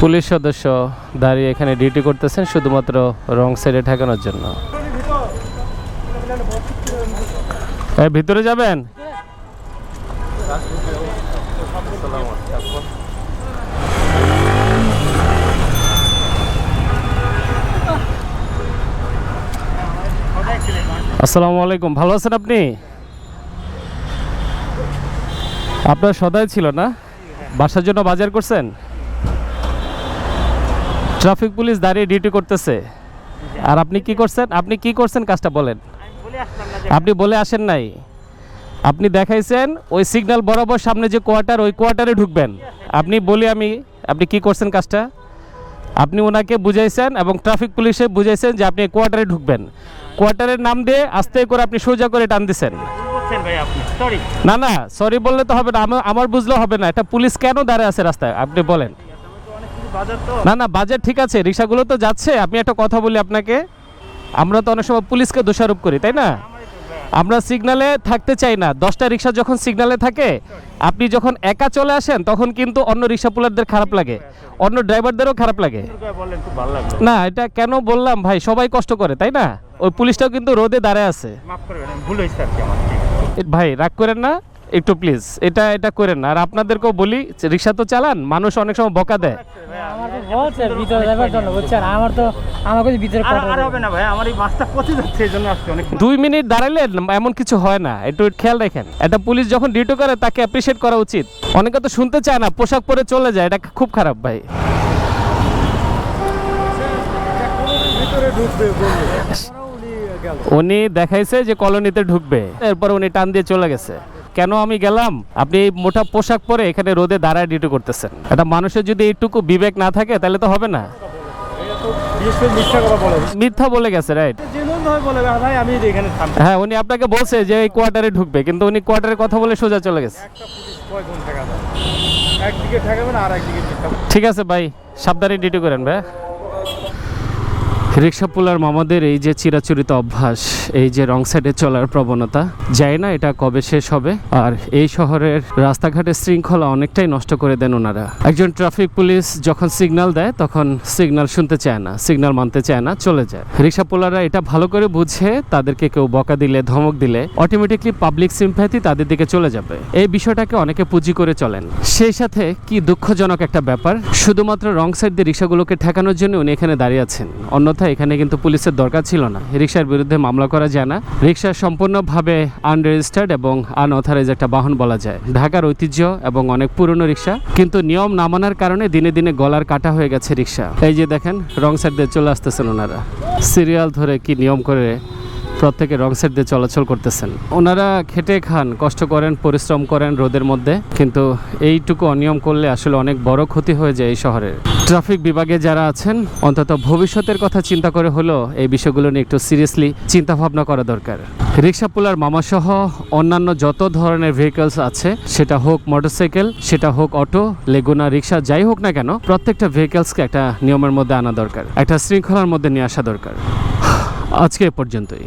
Police সদস্য দাঁড়িয়ে এখানে ডিউটি করতেছেন শুধুমাত্র রং সাইডে ঠেকানোর জন্য। ভিতরে যাবেন? আসসালামু আলাইকুম, ভালো আছেন আপনি? আপনার সদাই ছিল না? বাসার জন্য বাজার করছেন? ট্রাফিক পুলিশ দাঁড়িয়ে ডিউটি করতেছে। আর আপনি কি করছেন? আপনি কি করছেন? কাজটা বলেন। আপনি বলে আসেন নাই। আপনি দেখাইছেন, ওই সিগন্যাল বরাবর সামনে যে কোয়ার্টার ওই কোয়ার্টারে ঢুকবেন। আপনি বলি আমি, আপনি কি করছেন কাজটা? আপনি ওনাকে বুঝাইছেন এবং ট্রাফিক পুলিশে বুঝাইছেন যে আপনি কোয়ার্টারে ঢুকবেন। কোয়ার্টারের নাম দিয়ে আস্তে করে আপনি সোজা করে টান দিছেন। ভাই আপনি? সরি না না সরি বললে তো হবে না আমার বুঝলে হবে না এটা পুলিশ কেন দাঁড়ায় আছে রাস্তায়? আপনি বলেন। বাজার না না বাজেট ঠিক আছে রিক্সাগুলো তো যাচ্ছে আমি একটা কথা বলি আপনাকে। আমরা তো অনেক সময় পুলিশকে দোষারোপ করি তাই না? আমরা সিগনালে থাকতে চাই না দশটা রিক্সা যখন সিগনালে থাকে আপনি যখন একা চলে আসেন তখন কিন্তু অন্য রিক্সা পুলারদের খারাপ লাগে অন্য ড্রাইভারদেরও খারাপ লাগে। না এটা কেন বললাম ভাই সবাই কষ্ট করে তাই না? ওই পুলিশটাও কিন্তু রোদে দাঁড়ায় আছে। ভুল হয়েছে ভাই রাগ করেন না? একটু প্লিজ এটা এটা করেন না। আর আপনাদেরকেও বলি রিক্সা তো চালান মানুষ অনেক সময় বকা দেয়। আমার তো বলছে ভিতরে যাবার জন্য বুঝছেন? আমার তো আমাকে তো ভিতরে আর পাঠাবে। আর হবে না ভাই আমার এই মাছটা পচে যাচ্ছে এই জন্য আসছে অনেক দুই মিনিট দাঁড়ালে এমন কিছু হয় না। একটু খেয়াল রাখেন। একটা পুলিশ যখন ডিউটি করে তাকে অ্যাপ্রিসিয়েট করা উচিত। অনেকে তো শুনতে চায় না পোশাক পরে চলে যায়। এটা খুব খারাপ ভাই। উনি দেখাইছে যে কলোনিতে ঢুকবে। এরপর উনি টান দিয়ে চলে গেছে। কেন আমি গেলাম? আপনি এই মোটা পোশাক পরে এখানে রোদে দাঁড়ায় ডিউটি করতেছেন। একটা মানুষের যদি এইটুকু বিবেক না থাকে তাহলে তো হবে না। মিথ্যা বলে গেছে রাইট যেমন ভাবে বলে "আর ভাই আমি এখানে থামছি হ্যাঁ উনি আপনাকে বলছে যে এই কোয়ার্টারে ঢুকবে কিন্তু উনি কোয়ার্টারে কথা বলে সোজা চলে গেছে। ঠিক আছে ভাই সাবধানে ডিউটি করেন ভাই। রিক্সা পুলার মামাদের এই যে চিরাচরিত অভ্যাস, এই যে রং সাইডে চলার প্রবণতা যায় না এটা কবে শেষ হবে। আর এই শহরের রাস্তাঘাটের শৃঙ্খলা অনেকটাই নষ্ট করে দেন ওনারা। একজন ট্রাফিক পুলিশ যখন সিগন্যাল দেয়, তখন সিগন্যাল শুনতে চায় না সিগনাল মানতে চায় না, চলে যায়। রিক্সা পুলাররা এটা ভালো করে বুঝে, তাদেরকে কেউ বকা দিলে, ধমক দিলে অটোমেটিকলি পাবলিক সিম্প্যাথি তাদের দিকে চলে যাবে। এই বিষয়টাকে অনেকে পুঁজি করে চলেন। সেই সাথে কি দুঃখজনক একটা ব্যাপার, শুধুমাত্র রং সাইড দিয়ে রিক্সাগুলোকে ঠেকানোর জন্য উনি এখানে দাঁড়িয়ে আছেন। অন্যথায় এখানে কিন্তু পুলিশের দরকার ছিল না। রিক্সার বিরুদ্ধে মামলা করা যায় না। রিক্সা সম্পূর্ণভাবে আনরেজিস্টার্ড এবং আনঅথরাইজ একটা বাহন বলা যায়। ঢাকার ঐতিহ্য এবং অনেক পুরনো রিক্সা কিন্তু নিয়ম না মানার কারণে দিনে দিনে গলার কাটা হয়ে গেছে রিক্সা এই যে দেখেন, রং সাইড দিয়ে চলে আসতেছেন ওনারা। সিরিয়াল ধরে কি নিয়ম করে প্রত্যেকে রং সেট দিয়ে চলাচল করতেছেন। ওনারা খেটে খান, কষ্ট করেন, পরিশ্রম করেন রোদের মধ্যে, কিন্তু এইটুকু অনিয়ম করলে আসলে অনেক বড় ক্ষতি হয়ে যায় এই শহরের। ট্রাফিক বিভাগে যারা আছেন, অন্তত ভবিষ্যতের কথা চিন্তা করে হলেও এই বিষয়গুলো নিয়ে একটু সিরিয়াসলি চিন্তা ভাবনা করা দরকার। রিক্সা পুলার মামাসহ অন্যান্য যত ধরনের ভেহিকলস আছে, সেটা হোক মোটরসাইকেল সেটা হোক অটো লেগুনা রিক্সা যাই হোক না কেন, প্রত্যেকটা ভেহিকলসকে একটা নিয়মের মধ্যে আনা দরকার, একটা শৃঙ্খলার মধ্যে নিয়ে আসা দরকার। আজকে এ পর্যন্তই।